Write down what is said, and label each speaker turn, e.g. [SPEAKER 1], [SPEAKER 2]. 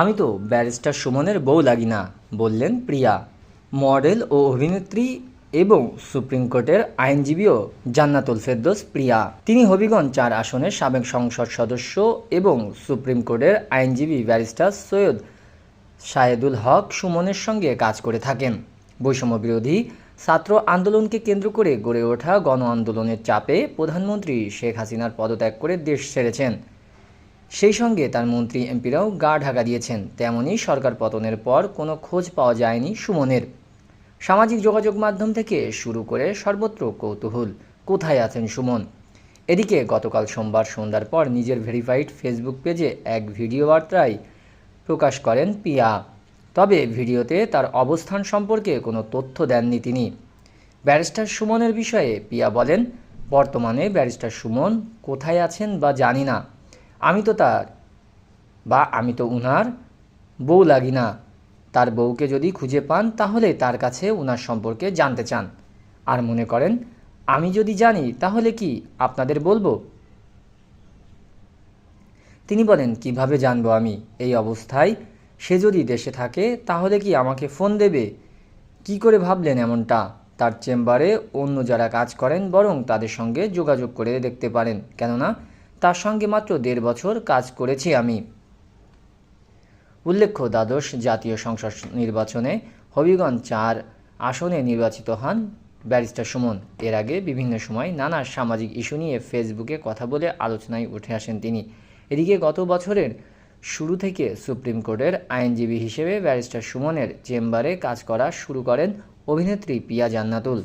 [SPEAKER 1] আমি তো ব্যারিস্টার সুমনের বউ লাগি না বললেন প্রিয়া। মডেল ও অভিনেত্রী এবং সুপ্রিম কোর্টের আইনজীবীও জান্নাতুল ফেরদোস প্রিয়া। তিনি হবিগঞ্জ চার আসনের সাবেক সংসদ সদস্য এবং সুপ্রিম কোর্টের আইনজীবী ব্যারিস্টার সৈয়দ শাহেদুল হক সুমনের সঙ্গে কাজ করে থাকেন। বৈষম্য বিরোধী ছাত্র আন্দোলনকে কেন্দ্র করে গড়ে ওঠা গণ আন্দোলনের চাপে প্রধানমন্ত্রী শেখ হাসিনার পদত্যাগ করে দেশ ছেড়েছেন। সেই সঙ্গে তার মন্ত্রী এমপিরাও গা ঢাকা দিয়েছেন। তেমনই সরকার পতনের পর কোনো খোঁজ পাওয়া যায়নি সুমনের। সামাজিক যোগাযোগ মাধ্যম থেকে শুরু করে সর্বত্র কৌতূহল। কোথায় আছেন সুমন? এদিকে গতকাল সোমবার সন্ধ্যার পর নিজের ভেরিফাইড ফেসবুক পেজে এক ভিডিও বার্তায় প্রকাশ করেন পিয়া। তবে ভিডিওতে তার অবস্থান সম্পর্কে কোনো তথ্য দেননি তিনি। ব্যারিস্টার সুমনের বিষয়ে পিয়া বলেন, বর্তমানে ব্যারিস্টার সুমন কোথায় আছেন বা জানি না। আমি তো তার, বা আমি তো উনার বউ লাগি না তার বউকে যদি খুঁজে পান, তাহলে তার কাছে উনার সম্পর্কে জানতে চান। আর মনে করেন, আমি যদি জানি, তাহলে কি আপনাদের বলব? তিনি বলেন, কীভাবে জানব আমি এই অবস্থায়? সে যদি দেশে থাকে, তাহলে কি আমাকে ফোন দেবে? কি করে ভাবলেন এমনটা? তার চেম্বারে অন্য যারা কাজ করেন, বরং তাদের সঙ্গে যোগাযোগ করে দেখতে পারেন। কেননা তার সঙ্গে মাত্র দেড় বছর কাজ করেছি আমি। উল্লেখ্য, দ্বাদশ জাতীয় সংসদ নির্বাচনে হবিগঞ্জ চার আসনে নির্বাচিত হন ব্যারিস্টার সুমন। এর আগে বিভিন্ন সময় নানা সামাজিক ইস্যু নিয়ে ফেসবুকে কথা বলে আলোচনায় উঠে আসেন তিনি। এদিকে গত বছরের শুরু থেকে সুপ্রিম কোর্টের আইনজীবী হিসেবে ব্যারিস্টার সুমনের চেম্বারে কাজ করা শুরু করেন অভিনেত্রী পিয়া জান্নাতুল।